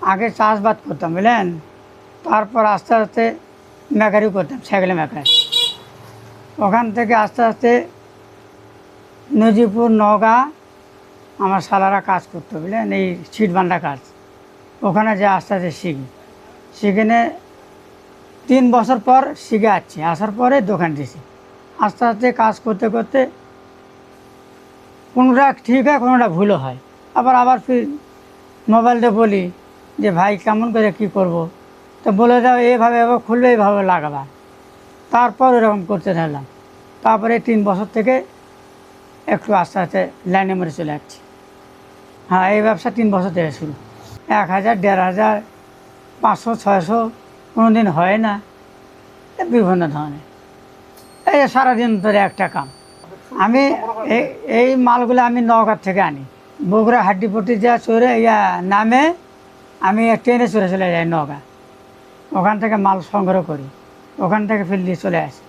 আগে চাষবাদ করতাম, বুঝলেন? তারপর আস্তে আস্তে মেকারি করতাম সাইকেলে মেকার। ওখান থেকে আস্তে আস্তে নজিপুর, নওগাঁ আমার সালারা কাজ করতো, বুঝলেন? এই সিট বান্ডা কাজ। ওখানে যে আস্তে আস্তে শিখি। সেখানে তিন বছর পর শিখে আসছি। আসার পরে দোকান দিয়েছি। আস্তে আস্তে কাজ করতে করতে কোনোটা ঠিক হয়, কোনোটা ভুলও হয়। আবার আবার ফির মোবাইলটা বলি। যে ভাই, কেমন করে কি করব। তো বলে দাও, এভাবে খুলবে এইভাবে লাগাবা। তারপর এরকম করতে থাকলাম। তারপরে তিন বছর থেকে একটু আস্তে আস্তে লাইনে মরে চলে যাচ্ছি হ্যাঁ এই ব্যবসা তিন বছর থেকে শুরু। এক হাজার, দেড় হাজার, পাঁচশো, ছয়শো কোনো দিন হয় না। বিভিন্ন ধরনের। এই সারাদিন ধরে একটা কাম। আমি এই- মালগুলো আমি নওগাঁ থেকে আনি। বগুড়া হাড্ডিপট্টি যা চড়ে ইয়া নামে আমি ট্রেনে চলে চলে যাই নওগাঁ। ওখান থেকে মাল সংগ্রহ করি। ওখান থেকে নিয়ে চলে আসি।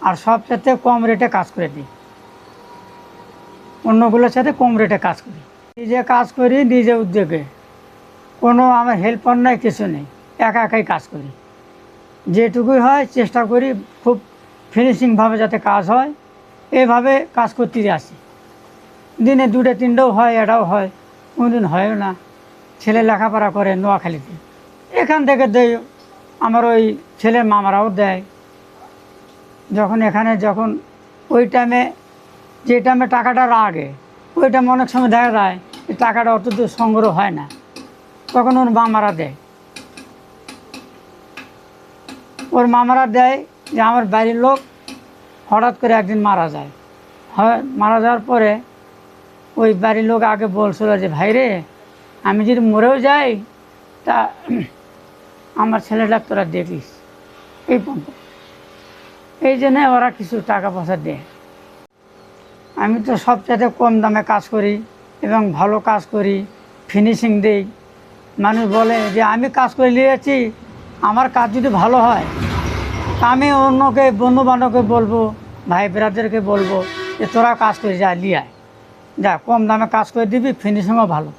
আর সবচেয়ে কম রেটে কাজ করে দিই। অন্যগুলোর সাথে কম রেটে কাজ করি। নিজে কাজ করি, নিজে উদ্যোগে। কোনো আমার হেল্পার নাই, কিছু নেই। একা একাই কাজ করি। যেটুকুই হয় চেষ্টা করি খুব ফিনিশিংভাবে যাতে কাজ হয়। এভাবে কাজ করতে আসি। দিনে দুটো তিনটেও হয়, এটাও হয়। কোনোদিন হয়ও না। ছেলে লেখাপড়া করে নোয়াখালীতে। এখান থেকে দেয় আমার ওই ছেলের মামারাও দেয়। যখন এখানে যখন ওই টাইমে যে টাইমে টাকাটা লাগে ওই টাইমে অনেক সময় দেখা যায় যে টাকাটা অত দূর সংগ্রহ হয় না। তখন ওর মামারা দেয়। ওর মামারা দেয় যে আমার বাড়ির লোক হঠাৎ করে একদিন মারা যায়। হয় মারা যাওয়ার পরে ওই বাড়ির লোক আগে বলছিল যে, ভাই রে আমি যদি মরেও যাই, তা আমার ছেলেটা তোরা দেখিস। এই পর্যন্ত। এই জন্য ওরা কিছু টাকা পয়সা দেয় আমি তো সবচেয়ে কম দামে কাজ করি এবং ভালো কাজ করি ফিনিশিং দিই। মানুষ বলে যে, আমি কাজ করে নিয়েছি, আমার কাজ যদি ভালো হয়, তা আমি অন্যকে বন্ধু বান্ধবকে বলব, ভাই ব্রাদারকে বলব যে, তোরা কাজ করে যা লিয়ায় যা, কম দামে কাজ করে দিবি ফিনিশিংও ভালো।